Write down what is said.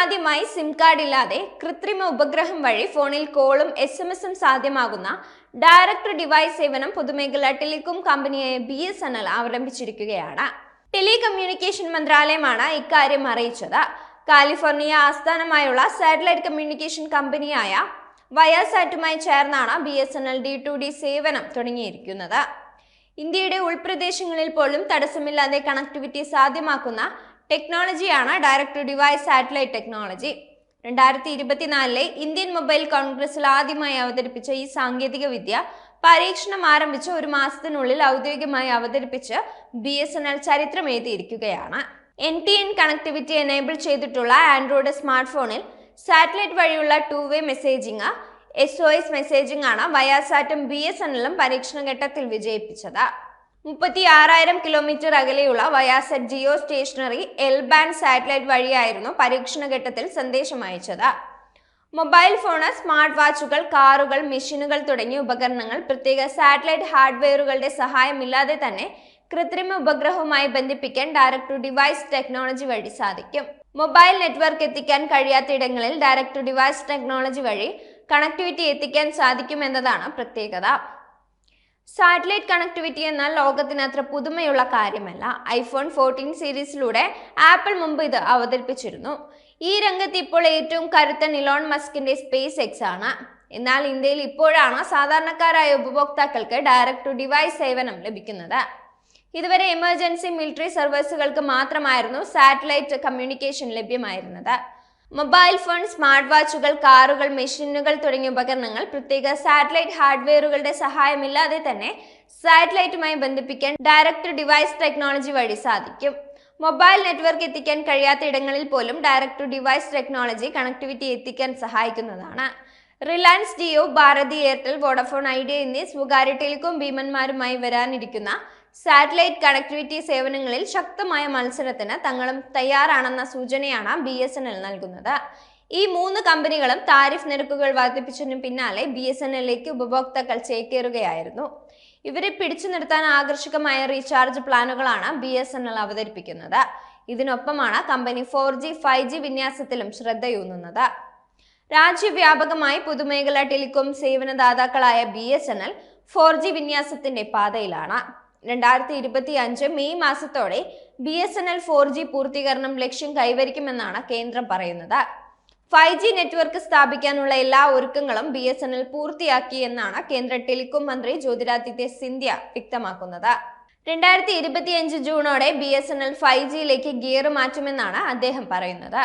ആദ്യമായി SIM card ഇല്ലാതെ കൃത്രിമ ഉപഗ്രഹം വഴി ഫോണിൽ കോളും എസ് എം എസും സാധ്യമാകുന്ന ഡയറക്ട് ഡിവൈസ് സേവനം പൊതുമേഖല ടെലികോം കമ്പനിയായ ബി എസ് എൻ എൽ ആരംഭിച്ചിരിക്കുകയാണ്. ടെലികമ്മ്യൂണിക്കേഷൻ മന്ത്രാലയമാണ് ഇക്കാര്യം അറിയിച്ചത്. കാലിഫോർണിയ ആസ്ഥാനമായുള്ള സാറ്റലൈറ്റ് കമ്മ്യൂണിക്കേഷൻ കമ്പനിയായ വയാസാറ്റുമായി ചേർന്നാണ് B S N L D to D സേവനം തുടങ്ങിയിരിക്കുന്നത്. ഇന്ത്യയുടെ ഉൾപ്രദേശങ്ങളിൽ പോലും തടസ്സമില്ലാതെ കണക്ടിവിറ്റി സാധ്യമാക്കുന്ന ടെക്നോളജിയാണ് ഡയറക്ട് ഡിവൈസ് സാറ്റലൈറ്റ് ടെക്നോളജി രണ്ടായിരത്തി ഇരുപത്തിനാലിലെ ഇന്ത്യൻ മൊബൈൽ കോൺഗ്രസിൽ ആദ്യമായി അവതരിപ്പിച്ച ഈ സാങ്കേതിക വിദ്യ പരീക്ഷണം ആരംഭിച്ച് ഒരു മാസത്തിനുള്ളിൽ ഔദ്യോഗികമായി അവതരിപ്പിച്ച് ബി എസ് എൻ എൽ ചരിത്രം എഴുതിയിരിക്കുകയാണ്. N T N connectivity enable ചെയ്തിട്ടുള്ള ആൻഡ്രോയിഡ് സ്മാർട്ട് ഫോണിൽ സാറ്റലൈറ്റ് വഴിയുള്ള two way messaging S O S messaging ആണ് വയാസാറ്റും ബി എസ് എൻ എല്ലും പരീക്ഷണ ഘട്ടത്തിൽ വിജയിപ്പിച്ചത്. മുപ്പത്തി ആറായിരം കിലോമീറ്റർ അകലെയുള്ള Viasat geo stationary L band satellite വഴിയായിരുന്നു പരീക്ഷണ ഘട്ടത്തിൽ സന്ദേശം അയച്ചത്. മൊബൈൽ ഫോണ് സ്മാർട്ട് വാച്ചുകൾ കാറുകൾ മെഷീനുകൾ തുടങ്ങിയ ഉപകരണങ്ങൾ പ്രത്യേക സാറ്റലൈറ്റ് ഹാർഡ്വെയറുകളുടെ സഹായമില്ലാതെ തന്നെ കൃത്രിമ ഉപഗ്രഹവുമായി ബന്ധിപ്പിക്കാൻ ഡയറക്ട് ടു ഡിവൈസ് ടെക്നോളജി വഴി സാധിക്കും. മൊബൈൽ നെറ്റ്വർക്ക് എത്തിക്കാൻ കഴിയാത്ത ഇടങ്ങളിൽ ഡയറക്ട് ടു ഡിവൈസ് ടെക്നോളജി വഴി കണക്ടിവിറ്റി എത്തിക്കാൻ സാധിക്കുമെന്നതാണ് പ്രത്യേകത. സാറ്റലൈറ്റ് കണക്ടിവിറ്റി എന്നാൽ ലോകത്തിന് അത്ര പുതുമയുള്ള കാര്യമല്ല. ഐഫോൺ ഫോർട്ടീൻ സീരീസിലൂടെ ആപ്പിൾ മുമ്പ് ഇത് അവതരിപ്പിച്ചിരുന്നു. ഈ രംഗത്ത് ഇപ്പോൾ ഏറ്റവും കരുത്തൻ ഇലോൺ മസ്കിന്റെ സ്പേസ് എക്സ് ആണ്. എന്നാൽ ഇന്ത്യയിൽ ഇപ്പോഴാണ് സാധാരണക്കാരായ ഉപഭോക്താക്കൾക്ക് ഡയറക്ട് ടു ഡിവൈസ് സേവനം ലഭിക്കുന്നത്. ഇതുവരെ എമർജൻസി മിലിറ്ററി സർവീസുകൾക്ക് മാത്രമായിരുന്നു സാറ്റലൈറ്റ് കമ്മ്യൂണിക്കേഷൻ ലഭ്യമായിരുന്നത്. മൊബൈൽ ഫോൺ സ്മാർട്ട് വാച്ചുകൾ കാറുകൾ മെഷീനുകൾ തുടങ്ങിയ ഉപകരണങ്ങൾ പ്രത്യേക സാറ്റലൈറ്റ് ഹാർഡ്വെയറുകളുടെ സഹായമില്ലാതെ തന്നെ സാറ്റലൈറ്റുമായി ബന്ധിപ്പിക്കാൻ ഡയറക്ട് ഡിവൈസ് ടെക്നോളജി വഴി സാധിക്കും. മൊബൈൽ നെറ്റ്വർക്ക് എത്തിക്കാൻ കഴിയാത്ത ഇടങ്ങളിൽ പോലും ഡയറക്ട് ഡിവൈസ് ടെക്നോളജി കണക്ടിവിറ്റി എത്തിക്കാൻ സഹായിക്കുന്നതാണ്. Reliance Jio Bharti Airtel Vodafone Idea എന്നീ സ്വകാര്യ ടെലികോം ഭീമന്മാരുമായി വരാനിരിക്കുന്ന സാറ്റലൈറ്റ് കണക്ടിവിറ്റി സേവനങ്ങളിൽ ശക്തമായ മത്സരത്തിന് തങ്ങളും തയ്യാറാണെന്ന സൂചനയാണ് ബി എസ് എൻ എൽ നൽകുന്നത്. ഈ മൂന്ന് കമ്പനികളും താരിഫ് നിരക്കുകൾ വർദ്ധിപ്പിച്ചതിനു പിന്നാലെ ബി എസ് എൻ എല്ലിലേക്ക് ഉപഭോക്താക്കൾ ചേക്കേറുകയായിരുന്നു. ഇവരെ പിടിച്ചു നിർത്താൻ ആകർഷകമായ റീചാർജ് പ്ലാനുകളാണ് ബി എസ് എൻ എൽ അവതരിപ്പിക്കുന്നത്. ഇതിനൊപ്പമാണ് company four G five G വിന്യാസത്തിലും ശ്രദ്ധയൂന്നുന്നത്. രാജ്യവ്യാപകമായി പൊതുമേഖലാ telecom സേവനദാതാക്കളായ B S N L four G വിന്യാസത്തിന്റെ പാതയിലാണ്. രണ്ടായിരത്തി ഇരുപത്തി അഞ്ച് മെയ് മാസത്തോടെ B S N L four G പൂർത്തീകരണം ലക്ഷ്യം കൈവരിക്കുമെന്നാണ് കേന്ദ്രം പറയുന്നത്. ഫൈവ് ജി നെറ്റ്വർക്ക് സ്ഥാപിക്കാനുള്ള എല്ലാ ഒരുക്കങ്ങളും ബി എസ് എൻ എൽ പൂർത്തിയാക്കി എന്നാണ് കേന്ദ്ര ടെലികോം മന്ത്രി ജ്യോതിരാദിത്യ സിന്ധ്യ വ്യക്തമാക്കുന്നത്. രണ്ടായിരത്തി ഇരുപത്തിയഞ്ച് ജൂണോടെ B S N L five ജിയിലേക്ക് ഗിയർ മാറ്റുമെന്നാണ് അദ്ദേഹം പറയുന്നത്.